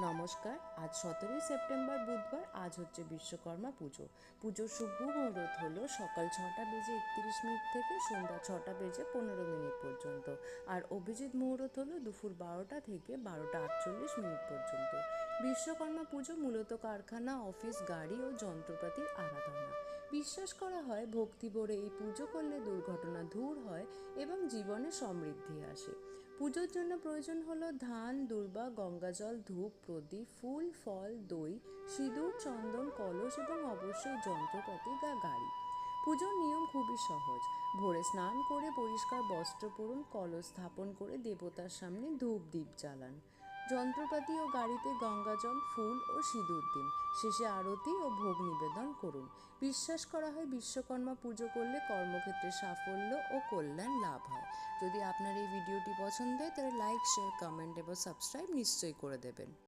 নমস্কার, আজ সতেরোই সেপ্টেম্বর বুধবার, আজ হচ্ছে বিশ্বকর্মা পুজো। পুজোর শুভ মুহূর্ত হলো সকাল ছটা বেজে একত্রিশ মিনিট থেকে সন্ধ্যা ছটা বেজে পনেরো মিনিট পর্যন্ত। আর অভিজিৎ মুহূর্ত হলো দুপুর বারোটা থেকে বারোটা আটচল্লিশ মিনিট পর্যন্ত। বিশ্বকর্মা পুজো মূলত কারখানা, অফিস, গাড়ি ও যন্ত্রপাতির আরাধনা। বিশ্বাস করা হয় ভক্তি ভরে এই পুজো করলে দুর্ঘটনা দূর হয় এবং জীবনে সমৃদ্ধি আসে। পুজোর জন্য প্রয়োজন হলো ধান, দুর্বা গঙ্গাজল ধূপ, প্রদীপ, ফুল, ফল, দই, সিঁদুর, চন্দন, কলস এবং অবশ্যই যন্ত্রপাতি বা গাড়ি। পুজোর নিয়ম খুবই সহজ। ভোরে স্নান করে পরিষ্কার বস্ত্র পরুন, কলস স্থাপন করে দেবতার সামনে ধূপ দ্বীপ জ্বালান। যন্ত্রপাতি ও গাড়িতে গঙ্গাজল ফুল ও সিঁদুর দিন। শেষে আরতি ও ভোগ নিবেদন করুন। বিশ্বাস করা হয় বিশ্বকর্মা পুজো করলে কর্মক্ষেত্রে সাফল্য ও কল্যাণ লাভ হয়। যদি আপনার এই ভিডিওটি পছন্দ হয়, তাহলে লাইক শেয়ার কমেন্ট এবং সাবস্ক্রাইব নিশ্চয়ই করে দেবেন।